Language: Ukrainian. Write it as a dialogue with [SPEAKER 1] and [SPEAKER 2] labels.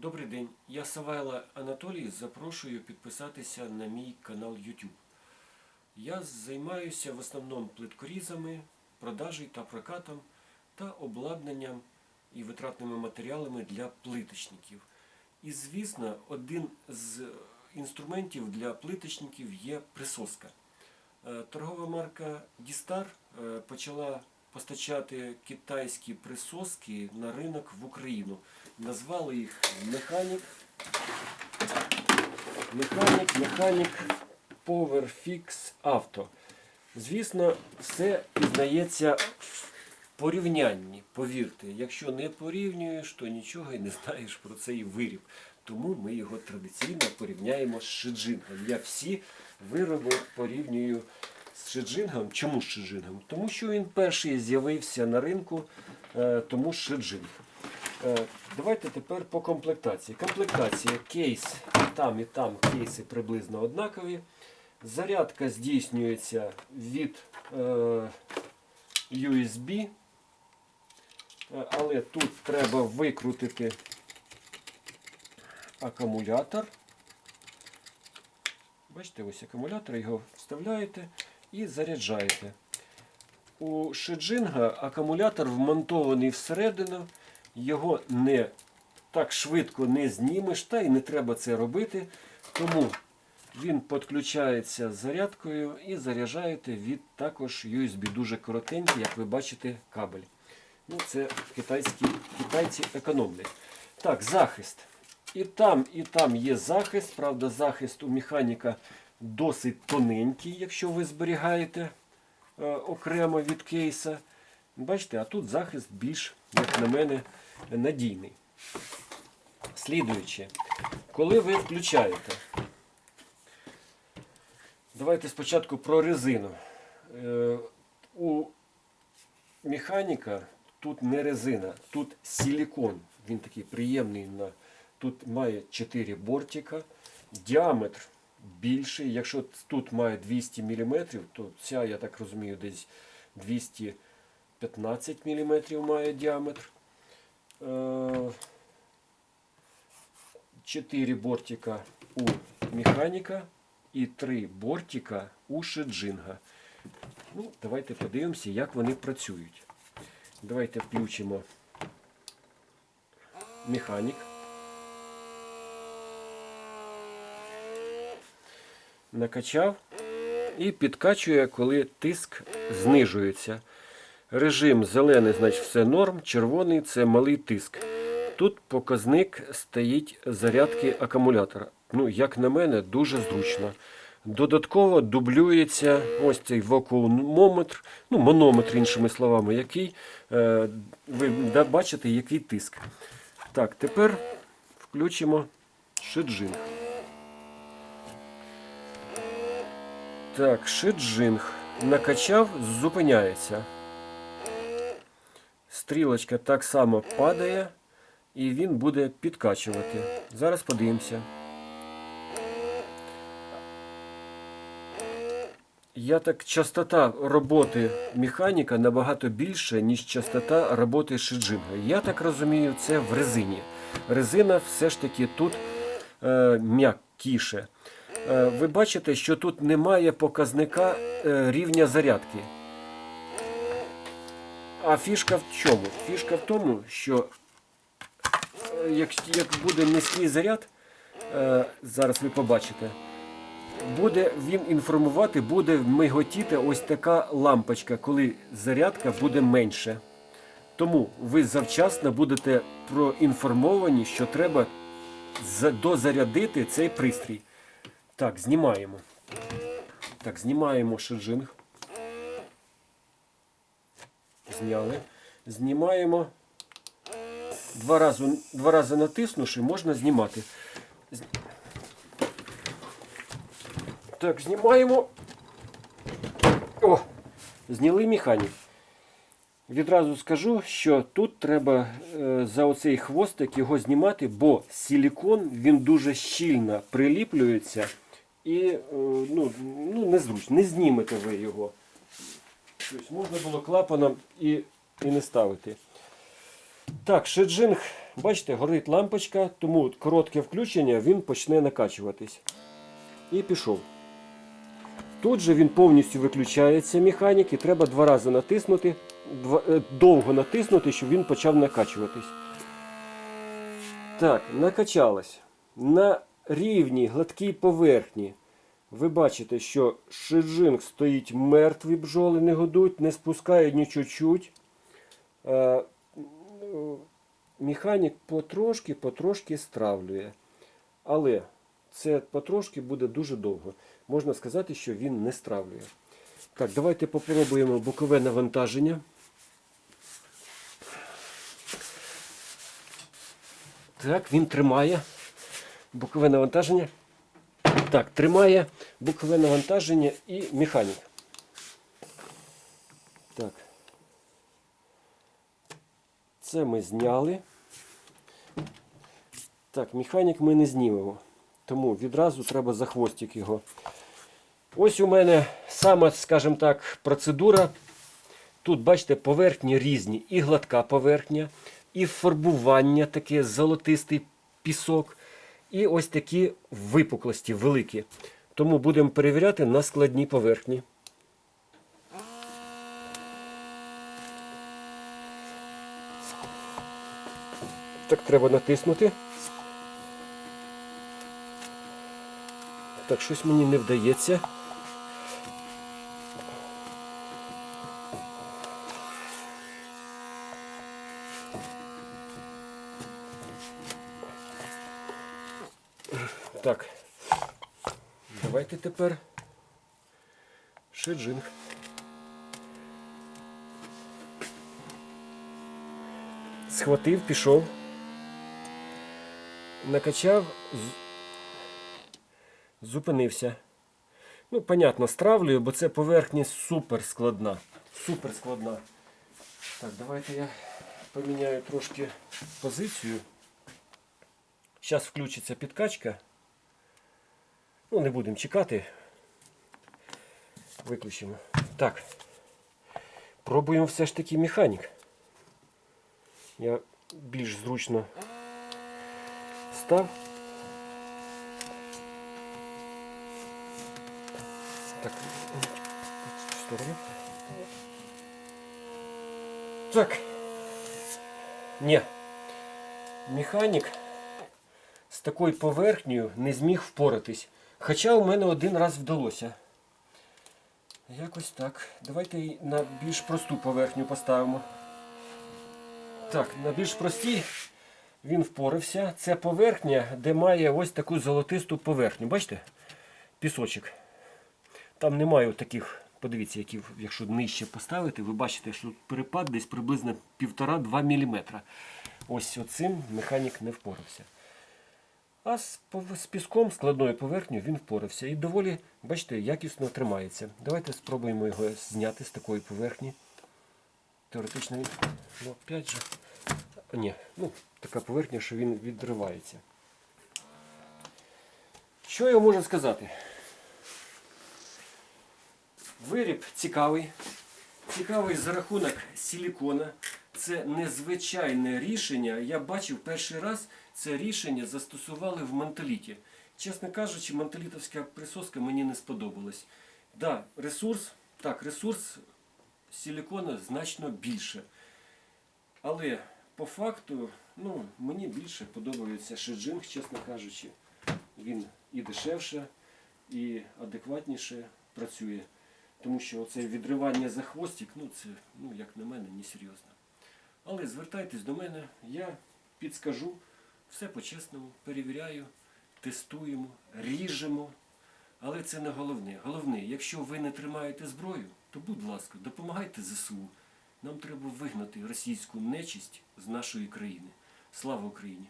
[SPEAKER 1] Добрий день, я Савайла Анатолій. Запрошую підписатися на мій канал YouTube. Я займаюся в основному плиткорізами, продажею та прокатом та обладнанням і витратними матеріалами для плиточників. І, звісно, один з інструментів для плиточників є присоска. Е, Торгова марка Дістар е, почала постачати китайські присоски на ринок в Україну. Назвали їх Механік. Механік, Механік PowerFix Auto. Звісно, все пізнається в порівнянні. Повірте, якщо не порівнюєш, то нічого і не знаєш про цей виріб. Тому ми його традиційно порівняємо з шиджингом. Я всі вироби порівнюю з шиджингом. Чому з шиджингом? Тому що він перший з'явився на ринку, е, тому шиджинг. Е, Давайте тепер по комплектації. Комплектація кейс там, і там кейси приблизно однакові. Зарядка здійснюється від е, USB, але тут треба викрутити акумулятор. Бачите, ось акумулятор, його вставляєте і заряджаєте. У Шиджинга акумулятор вмонтований всередину, його не так швидко не знімеш, та й не треба це робити. Тому він підключається з зарядкою і заряджаєте від також USB. Дуже коротенький, як ви бачите, кабель. Ну, це китайські, китайці економлять. Так, захист. І там, і там є захист. Правда, захист у механіка досить тоненький, якщо ви зберігаєте е, окремо від кейса. Бачите, а тут захист більш, як на мене, надійний. Слідуюче, коли ви включаєте, давайте спочатку про резину. Е, у механіка тут не резина, тут силікон. Він такий приємний. На... Тут має 4 бортика, діаметр більший. Якщо тут має 200 мм, то ця, я так розумію, десь 215 мм має діаметр. Е, 4 бортика у механіка і 3 бортика у шеджинга. Ну, давайте подивимося, як вони працюють. Давайте включимо механік. Накачав і підкачує, коли тиск знижується. Режим зелений, значить все норм, червоний це малий тиск. Тут показник стоїть зарядки акумулятора. Ну, як на мене, дуже зручно. Додатково дублюється ось цей вакуумометр, ну, манометр, іншими словами, який е, ви бачите, який тиск. Так, тепер включимо шиджинг. Так, шиджинг. Накачав, зупиняється. Стрілочка так само падає, і він буде підкачувати. Зараз подивимося. Я так частота роботи механіка набагато більше, ніж частота роботи шиджинга. Я так розумію, це в резині. Резина все ж таки тут е, м'якіше. Е, ви бачите, що тут немає показника е, рівня зарядки. А фішка в чому? Фішка в тому, що е, як, буде низький заряд, зараз ви побачите, буде він інформувати, буде миготіти ось така лампочка, коли зарядка буде менше. Тому ви завчасно будете проінформовані, що треба дозарядити цей пристрій. Так, знімаємо. Так, знімаємо шиджинг. Зняли. Знімаємо. Два рази, два рази натиснувши, можна знімати. Так, знімаємо. О! Зняли механік. Відразу скажу, що тут треба е, за оцей хвостик його знімати, бо силікон він дуже щільно приліплюється і е, ну, ну, незручно, не знімете ви його. Тобто можна було клапаном і, і не ставити. Так, шеджинг Бачите, горить лампочка, тому коротке включення він почне накачуватись. І пішов. Тут же він повністю виключається механік і треба два рази натиснути, два, е, довго натиснути, щоб він почав накачуватись. Так, накачалось. На рівній гладкій поверхні. Ви бачите, що шиджинг стоїть мертвий, бджоли не годуть, не спускає ні чуть-чуть. Е, Механік потрошки, потрошки стравлює. Але це потрошки буде дуже довго. Можна сказати, що він не стравлює. Так, давайте попробуємо бокове навантаження. Так, він тримає бокове навантаження. Так, тримає бокове навантаження і механік. Так. Це ми зняли. Так, механік ми не знімемо. Тому відразу треба за хвостик його. Ось у мене сама, скажімо так, процедура. Тут, бачите, поверхні різні. І гладка поверхня, і фарбування таке золотистий пісок, і ось такі випуклості великі. Тому будемо перевіряти на складній поверхні. Так треба натиснути. Так, щось мені не вдається. Так. Давайте тепер шеджинг. Схватив, пішов. Накачав, зупинився. Ну, понятно, стравлюю, бо це поверхня супер складна. Супер складна. Так, давайте я поміняю трошки позицію. Зараз включиться підкачка. Ну, не будемо чекати. Виключимо. Так. Пробуємо все ж таки механік. Я більш зручно став. Так, в. Так. Ні. Механік з такою поверхнею не зміг впоратись. Хоча у мене один раз вдалося. Якось так. Давайте на більш просту поверхню поставимо. Так, на більш простій він впорався. Це поверхня, де має ось таку золотисту поверхню. Бачите? Пісочок. Там немає таких, подивіться, які, якщо нижче поставити, ви бачите, що перепад десь приблизно 1,5-2 мм. Ось оцим механік не впорався. А з, з піском складною поверхнею він впорався. І доволі, бачите, якісно тримається. Давайте спробуємо його зняти з такої поверхні. Теоретично він. Ну, опять же. Ні, ну, така поверхня, що він відривається. Що я можу сказати? Виріб цікавий. Цікавий за рахунок силікона. Це незвичайне рішення. Я бачив перший раз це рішення застосували в менталіті. Чесно кажучи, менталітовська присоска мені не сподобалась. Да, ресурс, так, ресурс силікона значно більше. Але по факту, ну, мені більше подобається шеджинг, чесно кажучи. Він і дешевше, і адекватніше працює. Тому що оце відривання за хвостик, ну це, ну, як на мене, не серйозно. Але звертайтесь до мене, я підскажу, все по-чесному, перевіряю, тестуємо, ріжемо. Але це не головне. Головне, якщо ви не тримаєте зброю, то будь ласка, допомагайте ЗСУ. Нам треба вигнати російську нечисть з нашої країни. Слава Україні!